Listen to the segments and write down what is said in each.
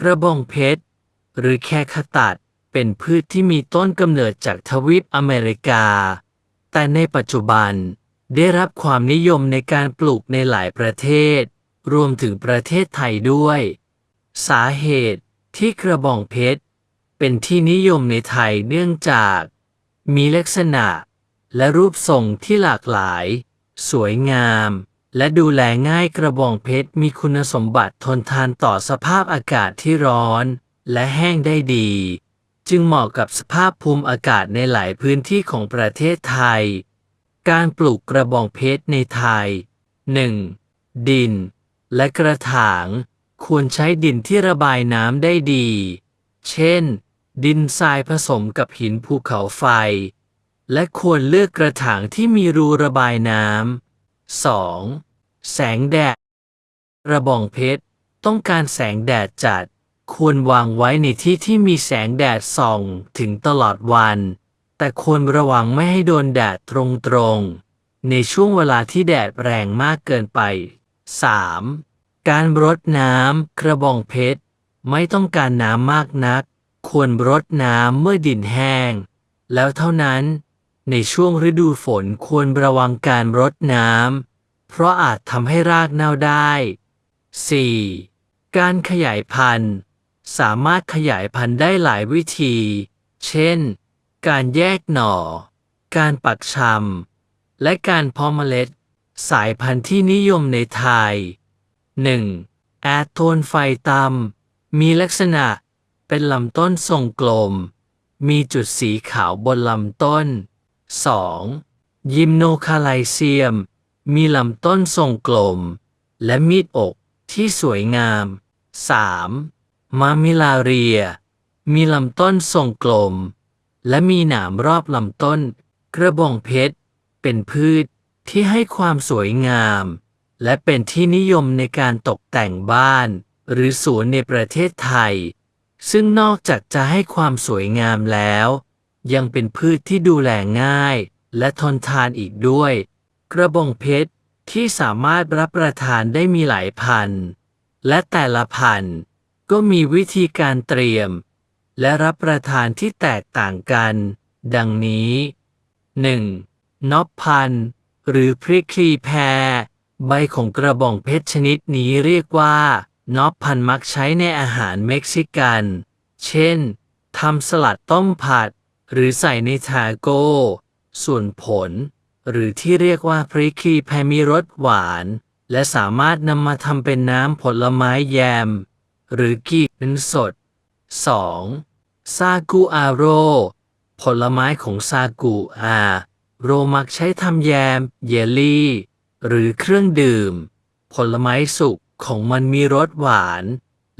กระบองเพชร หรือแคคตัดเป็นพืชที่มีต้นกำเนิดจากทวีปอเมริกา แต่ในปัจจุบันได้รับความนิยมในการปลูกในหลายประเทศ รวมถึงประเทศไทยด้วย สาเหตุที่กระบองเพชร เป็นที่นิยมในไทยเนื่องจาก มีลักษณะและรูปทรงที่หลากหลาย สวยงาม และดูแลง่ายกระบองเพชรมีคุณสมบัติทนทานต่อสภาพอากาศที่ร้อน และแห้งได้ดี จึงเหมาะกับสภาพภูมิอากาศในหลายพื้นที่ของประเทศไทย การปลูกกระบองเพชรในไทย 1. ดิน และกระถาง ควรใช้ดินที่ระบายน้ำได้ดี เช่น ดินทรายผสมกับหินภูเขาไฟ และควรเลือกกระถางที่มีรูระบายน้ำ 2. แสงแดดกระบองเพชร ต้องการแสงแดดจัด ควรวางไว้ในที่ที่มีแสงแดดส่องถึงตลอดวัน แต่ควรระวังไม่ให้โดนแดดตรงๆ ในช่วงเวลาที่แดดแรงมากเกินไป 3. การรดน้ำกระบองเพชร ไม่ต้องการน้ำมากนัก ควรรดน้ำเมื่อดินแห้ง แล้วเท่านั้น ในช่วงฤดูฝนควรระวังการรดน้ำ เพราะอาจทำให้รากเน่าได้ 4. การขยายพันธุ์ สามารถขยายพันธุ์ได้หลายวิธี เช่น การแยกหน่อ การปักชำ และการเพาะเมล็ด สายพันธุ์ที่นิยมในไทย 1. แอดโทนไฟต่ำมีลักษณะเป็นลำต้นทรงกลม มีจุดสีขาวบนลำต้น 2. ยิมโนคาไลเซียม มีลำต้นทรงกลม และมีดอกที่สวยงาม 3. มามิลาเรีย มีลำต้นทรงกลม และมีหนามรอบลำต้น กระบองเพชร เป็นพืชที่ให้ความสวยงาม และเป็นที่นิยมในการตกแต่งบ้าน หรือสวนในประเทศไทย ซึ่งนอกจากจะให้ความสวยงามแล้ว ยังเป็นพืชที่ดูแลง่าย และทนทานอีกด้วย กระบองเพชรที่สามารถรับประทานได้มีหลายพัน และแต่ละพันก็มีวิธีการเตรียม และรับประทานที่แตกต่างกัน ดังนี้ 1. นอบพัน หรือพริกคลีแพร ใบของกระบองเพชรชนิดนี้เรียกว่านอบพันมักใช้ในอาหารเม็กซิกัน เช่นทำสลัดต้มผัด หรือใส่ในทาโก้ ส่วนผล หรือที่เรียกว่าพริกคลีแพมีรสหวาน และสามารถนำมาทำเป็นน้ำผลไม้แยม หรือกีบเป็นสด 2. ซากุอาโร ผลไม้ของซากุอาโรมักใช้ทำแยม เยลลี่ หรือเครื่องดื่ม ผลไม้สุกของมันมีรสหวาน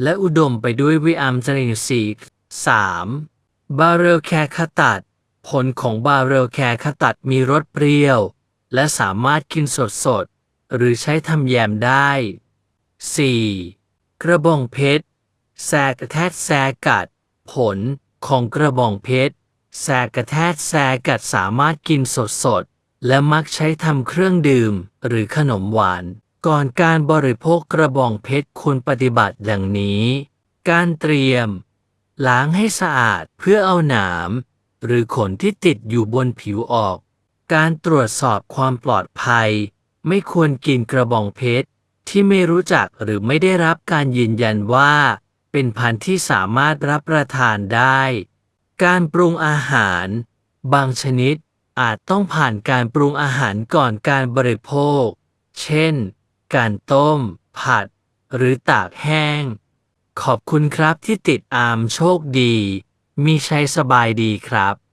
และอุดมไปด้วยวิตามินซี 3. บาเรลแคคตัด ผลของบาเรลแคร์คตัดมีรสเปรี้ยว และสามารถกินสดๆหรือใช้ทำแยมได้ 4. กระบองเพชรแซกระแทกแซกัด ผลของกระบองเพชรแซกระแทกแซกัดสามารถกินสดๆและมักใช้ทำเครื่องดื่มหรือขนมหวาน ก่อนการบริโภคกระบองเพชรควรปฏิบัติดังนี้ การเตรียม ล้างให้สะอาดเพื่อเอาหนาม หรือขนที่ติดอยู่บนผิวออก การตรวจสอบความปลอดภัย ไม่ควรกินกระบองเพชร ที่ไม่รู้จักหรือไม่ได้รับการยืนยันว่า เป็นพันธุ์ที่สามารถรับประทานได้ การปรุงอาหาร บางชนิดอาจต้องผ่านการปรุงอาหารก่อนการบริโภค เช่น การต้ม ผัด หรือตากแห้ง ขอบคุณครับที่ติดตามโชคดี มีชัยสบายดีครับ